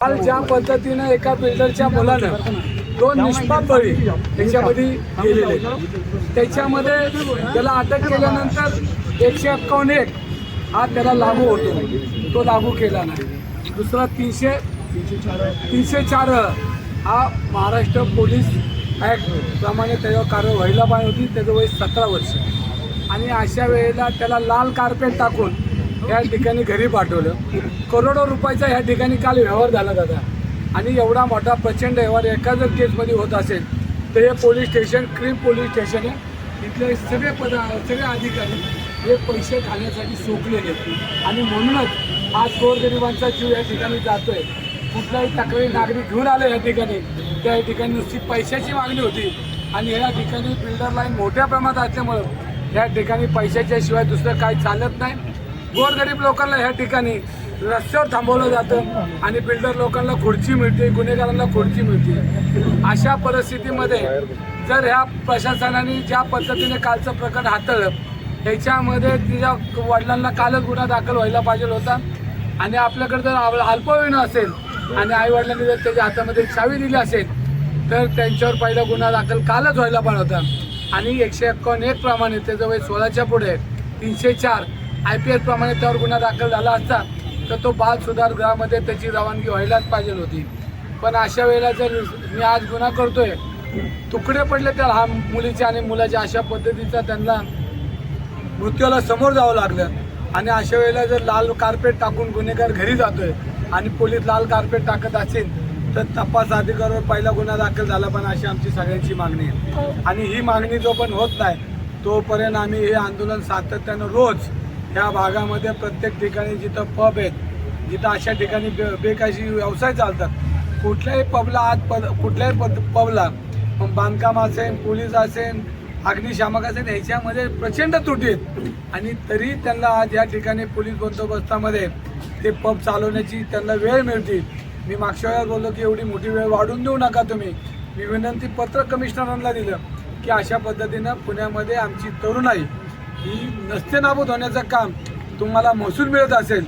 काल ज्या पद्धतीनं एका बिल्डरच्या मुलानं दोन निष्पाप बळी त्याच्यामध्ये गेलेले त्याच्यामध्ये त्याला अटक केल्यानंतर एकशे एक्कावन्न एक हा त्याला लागू होतो. तो लागू केला नाही. दुसरा तीनशे तीनशे चार हा महाराष्ट्र पोलीस ॲक्ट प्रमाणे त्याच्यावर कारवाई व्हायला पाहिजे होती. त्याचं वय सतरा वर्ष. आणि अशा वेळेला त्याला लाल कार्पेट टाकून या ठिकाणी घरी पाठवलं. करोडो रुपयाचा ह्या ठिकाणी काल व्यवहार झाला दादा. आणि एवढा मोठा प्रचंड व्यवहार एका जर केसमध्ये होत असेल तर हे police station crime police station आहे इथले सगळे पद सगळे अधिकारी हे पैसे खाण्यासाठी सोकलेले. आहेत. आणि म्हणूनच आज गोरगरिबांचा जीव या ठिकाणी जातोय. कुठलाही तक्रारी नागरिक घेऊन आले या ठिकाणी त्या ठिकाणी नुसती पैशाची मागणी होती. आणि या ठिकाणी बिल्डर लाईन मोठ्या प्रमाणात असल्यामुळं या ठिकाणी पैशाच्या शिवाय दुसरं काही चालत नाही. गोरगरीब लोकांना ह्या ठिकाणी रस्त्यावर थांबवलं जातं आणि बिल्डर लोकांना खुर्ची मिळते गुन्हेगारांना खुर्ची मिळते. अशा परिस्थितीमध्ये जर ह्या प्रशासनाने ज्या पद्धतीने कालचं प्रकरण हाताळलं ह्याच्यामध्ये तिच्या वडिलांना कालच गुन्हा दाखल व्हायला पाहिजे होता. आणि आपल्याकडे जर अल- अल्पवयीन असेल आणि आई वडिलांनी जर त्याच्या हातामध्ये चावी दिली असेल तर त्यांच्यावर पहिला गुन्हा दाखल कालच व्हायला पाहिजे होता. आणि एकशे एकावन्न एक प्रमाणे त्याचं वय सोळाच्या पुढे तीनशे चार आय पी एल प्रमाणे त्यावर गुन्हा दाखल झाला असता तर तो बाल सुधार गृहामध्ये त्याची रवानगी व्हायलाच पाहिजे होती. पण अशा वेळेला जर मी आज गुन्हा करतोय तुकडे पडले तर हा मुलीच्या आणि मुलाच्या अशा पद्धतीचा त्यांना मृत्यूला समोर जावं लागलं. आणि अशा वेळेला जर लाल कार्पेट टाकून गुन्हेगार घरी जातोय आणि पोलीस लाल कार्पेट टाकत असेल तर तपास अधिकाऱ्यावर पहिला गुन्हा दाखल झाला पण अशी आमची सगळ्यांची मागणी आहे. आणि ही मागणी जो पण होत नाही तोपर्यंत आम्ही हे आंदोलन सातत्यानं रोज या भागामध्ये प्रत्येक ठिकाणी जिथं पब आहेत जिथं अशा ठिकाणी बे बेकायशी व्यवसाय चालतात. कुठल्याही पबला आज पद कुठल्याही पद पबला मग बांधकाम असेल पोलीस असेल अग्निशामक असेल ह्याच्यामध्ये प्रचंड त्रुटी आहेत. आणि तरी त्यांना आज या ठिकाणी पोलीस बंदोबस्तामध्ये ते पब चालवण्याची त्यांना वेळ मिळते मी मागच्या वेळेला बोललो की एवढी मोठी वेळ वाढून देऊ नका तुम्ही. मी विनंती पत्र कमिशनरांना दिलं की अशा पद्धतीनं पुण्यामध्ये आमची तरुणाई ही नसते नाबूद होण्याचं काम तुम्हाला महसूल मिळत असेल